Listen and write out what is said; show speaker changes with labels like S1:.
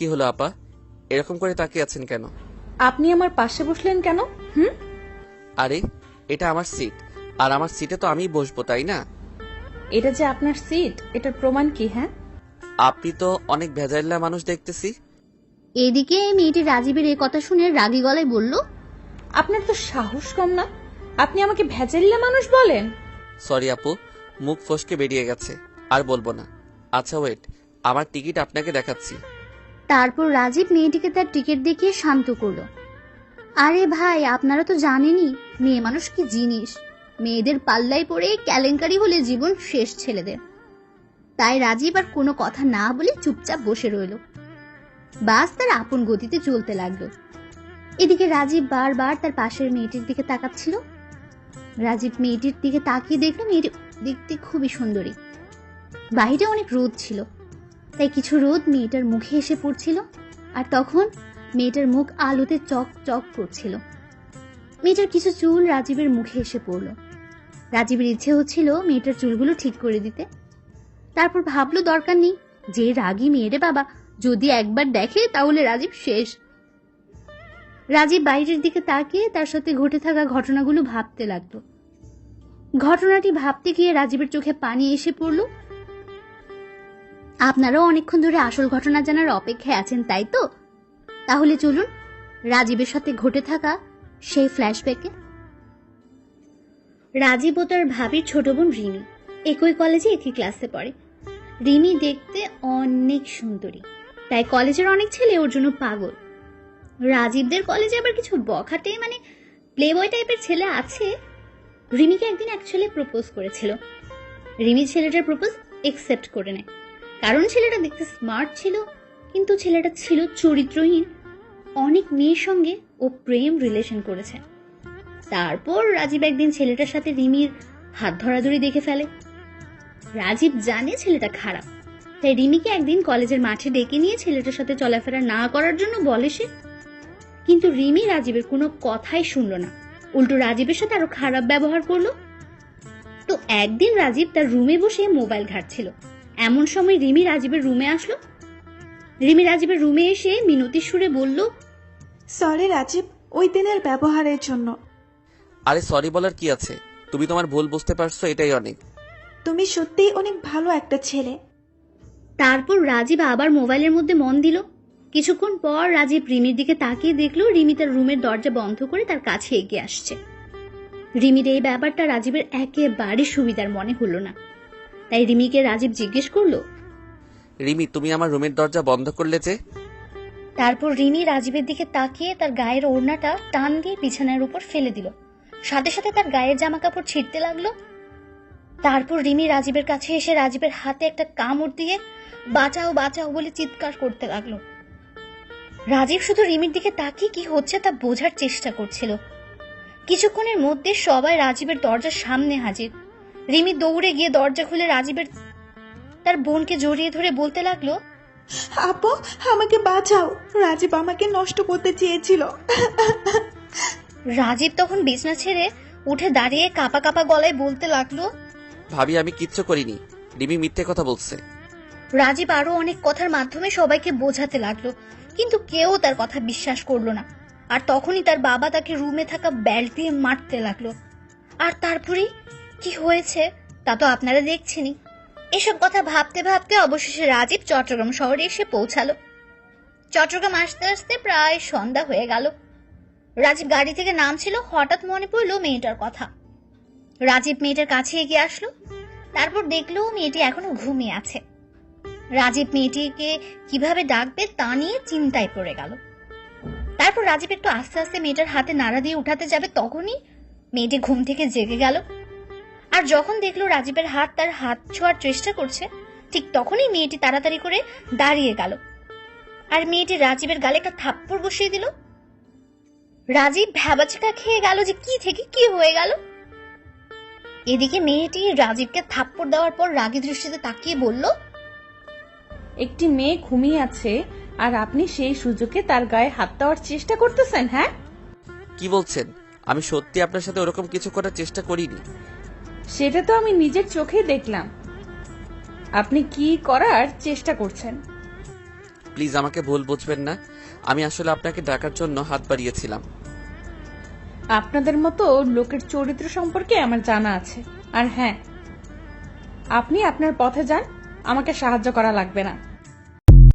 S1: কি হলো আপা? এরকম করে তাকিয়ে আছেন কেন?
S2: আপনি আমার পাশে বসলেন কেন? হুম?
S1: আরে এটা আমার সিট। আর আমার সিটে তো আমিই বসবো তাই না?
S2: এটা যে আপনার সিট এটার প্রমাণ কি হ্যাঁ?
S1: আপনি তো অনেক ভেজাইল্লা মানুষ দেখতেছি।
S3: এদিকে মেয়েটি রাজীবের এই কথা শুনে রাগী গলায় বলল
S2: আপনার তো সাহস কম না? আপনি আমাকে ভেজাল্লা মানুষ বলেন?
S1: সরি আপু মুখ ফসকে বেরিয়ে গেছে আর বলব না। আচ্ছা ওয়েট আমার টিকিট আপনাকে দেখাচ্ছি।
S3: তারপর রাজীব মেয়েটিকে তার টিকিট দেখিয়ে শান্ত করল। আরে ভাই, আপনারা তো জানেনই, মেয়ে মানুষ কি জিনিস? মেয়েদের পাল্লায় পড়ে কেলেঙ্কারি হলে জীবন শেষ ছেলেদের। তাই রাজীব আর কোনো কথা না বলে চুপচাপ বসে রইল। বাস তার আপন গতিতে চলতে লাগল। এদিকে রাজীব বারবার তার পাশের মেয়েটির দিকে তাকাচ্ছিল। রাজীব মেয়েটির দিকে তাকিয়ে দেখল মেয়েটি দেখতে খুবই সুন্দরী। বাহিরে অনেক রোদ ছিল। তাই কিছু রোদ মেয়েটার মুখে এসে পড়ছিল, আর তখন মেয়েটার মুখ আলোতে চক চক করছিল। মেয়েটার কিছু চুল রাজীবের মুখে এসে পড়ল। রাজীবের ইচ্ছে হচ্ছিল মেয়েটার চুলগুলো ঠিক করে দিতে। তারপর ভাবলো, দরকার নেই, যে রাগী মেয়েরে বাবা, যদি একবার দেখে তাহলে রাজীব শেষ। রাজীব বাইরের দিকে তাকিয়ে তার সাথে ঘটে থাকা ঘটনাগুলো ভাবতে লাগল। ঘটনাটি ভাবতে গিয়ে রাজীবের চোখে পানি এসে পড়ল আপনারাও অনেকক্ষণ ধরে আসল ঘটনা জানার অপেক্ষায় আছেন, তাই তো? তাহলে চলুন, রাজীবের সাথে ঘটে থাকা সেই ফ্ল্যাশব্যাকে রাজীব ও তার ভাবির ছোট বোন রিমি একই কলেজে একই ক্লাসে পড়ে। রিমি দেখতে অনেক সুন্দরী, তাই কলেজের অনেক ছেলে ওর জন্য পাগল। রাজীবদের কলেজে আবার কিছু বখাটে মানে প্লে বয় টাইপের ছেলে আছে? রিমিকে একদিন অ্যাকচুয়ালি প্রপোজ করেছিল। রিমি ছেলেটার প্রপোজ একসেপ্ট করে নেয়। কারণ ছেলেটা দেখতে স্মার্ট ছিল, কিন্তু ছেলেটা ছিল চরিত্রহীন। অনেক মেয়ের সঙ্গে ও প্রেম রিলেশন করেছে। তারপর রাজীব একদিন ছেলেটার সাথে রিমির হাত ধরাধরি দেখে ফেলে। রাজীব জানে ছেলেটা খারাপ। তাই রিমিকে একদিন কলেজের মাঠে ডেকে নিয়ে ছেলেটার সাথে চলাফেরা না করার জন্য বলে সে। কিন্তু রিমি রাজীবের কোনো কথাই শুনলো না। উল্টো রাজীবের সাথে আরও খারাপ ব্যবহার করল। তো একদিন রাজীব তার রুমে বসে মোবাইল ঘাটছিল। এমন সময় রিমি রাজীবের রুমে আসলো। রিমি রাজীবের রুমে এসে মিনতির সুরে বলল
S4: সরি রাজীব ওই দিনের ব্যবহারের জন্য।
S1: আরে সরি বলার কি আছে? তুমি তোমার ভুল বুঝতে পারছ এটাই অনেক।
S4: তুমি সত্যিই অনেক ভালো একটা ছেলে।
S3: তারপর রাজীব আবার মোবাইলের মধ্যে মন দিল। কিছুক্ষণ পর রাজীব রিমির দিকে তাকিয়ে দেখল রিমি তার রুমের দরজা বন্ধ করে তার কাছে এগিয়ে আসছে। রিমির এই ব্যাপারটা রাজীবের একেবারে সুবিধার মনে হলো না। তাই রিমিকে রাজীব জিজ্ঞেস করল
S1: রিমি তুমি আমার রুমের দরজা বন্ধ করলে যে?
S3: তারপর রিমি রাজীবের দিকে তাকিয়ে তার গায়ের ওড়নাটা টান দিয়ে বিছানার উপর ফেলে দিল। সাথে সাথে তার গায়ের জামা কাপড় ছিঁড়তে লাগল। তারপর রিমি রাজীবের কাছে এসে রাজীবের হাতে একটা কামড় দিয়ে বাঁচাও বাঁচাও বলে চিৎকার করতে লাগল। রাজীব শুধু রিমির দিকে তাকিয়ে কি হচ্ছে তা বোঝার চেষ্টা করছিল। কিছুক্ষণের মধ্যে সবাই রাজীবের দরজার সামনে হাজির। রিমি দৌড়ে গিয়ে দরজা খুলে রাজীবের তার বোনকে জড়িয়ে ধরে বলতে লাগল
S4: আপু আমাকে বাঁচাও। রাজীব আমাকে নষ্ট করতে চেয়েছিল।
S3: রাজীব তখন বিছনা ছেড়ে উঠে দাঁড়িয়ে কাপা কাপা গলায় বলতে লাগল
S1: ভাবি আমি কিচ্ছু করিনি। রিমি মিথ্যে কথা বলছে।
S3: রাজীব আরও অনেক কথার মাধ্যমে সবাইকে বোঝাতে লাগল কিন্তু কেউ তার কথা বিশ্বাস করল না। আর তখনই তার বাবা তাকে রুমে থাকা ব্যাল্ট দিয়ে মারতে লাগল। আর তারপরেই কি হয়েছে? তা তো আপনারা দেখছেনই। এসব কথা ভাবতে ভাবতে অবশেষে রাজীব চট্টগ্রাম শহরে এসে পৌঁছালো। চট্টগ্রাম আসতে আসতে প্রায় সন্ধ্যা হয়ে গেল। রাজীব গাড়ি থেকে নামছিল, হঠাৎ মনে পড়ল মেয়েটার কথা। রাজীব মেয়েটার কাছে এগিয়ে আসলো, তারপর দেখল মেয়েটি এখনও ঘুমিয়ে আছে। রাজীব মেয়েটিকে কীভাবে ডাকবে তা নিয়ে চিন্তায় পড়ে গেল। তারপর রাজীব একটু আস্তে আস্তে মেয়েটার হাতে নাড়া দিয়ে উঠাতে যাবে, তখনই মেয়েটি ঘুম থেকে জেগে গেল। আর যখন দেখল রাজীবের হাত তার হাত ছোঁয়ার চেষ্টা করছে ঠিক তখনই মেয়েটি তাড়াতাড়ি করে দাঁড়িয়ে গেল। আর মেয়েটি রাজীবের গালে একটা থাপ্পড় বসিয়ে দিল। রাজীব ভ্যাবাচিকা খেয়ে গেল যে কি থেকে কি হয়ে গেল। এদিকে মেয়েটি রাজীবকে থাপ্পড় দেওয়ার পর রাগী দৃষ্টিতে তাকিয়ে বলল
S2: একটি মেয়ে ঘুমিয়ে আছে আর আপনি সেই সুযোগে তার গায়ে হাত দেওয়ার চেষ্টা করতেছেন হ্যাঁ?
S1: কি বলছেন? আমি সত্যি আপনার সাথে ওরকম কিছু করার চেষ্টা করিনি।
S2: সেটা তো আমি নিজের চোখেই দেখলাম। আপনি কি করার চেষ্টা করছেন?
S1: প্লিজ আমাকে ভুল বুঝবেন না। আমি আসলে আপনাকে ডাকার জন্য হাত বাড়িয়েছিলাম।
S2: আপনাদের মতো লোকের চরিত্র সম্পর্কে আমার জানা আছে। আর হ্যাঁ আপনি আপনার পথে যান আমাকে সাহায্য করা লাগবে না।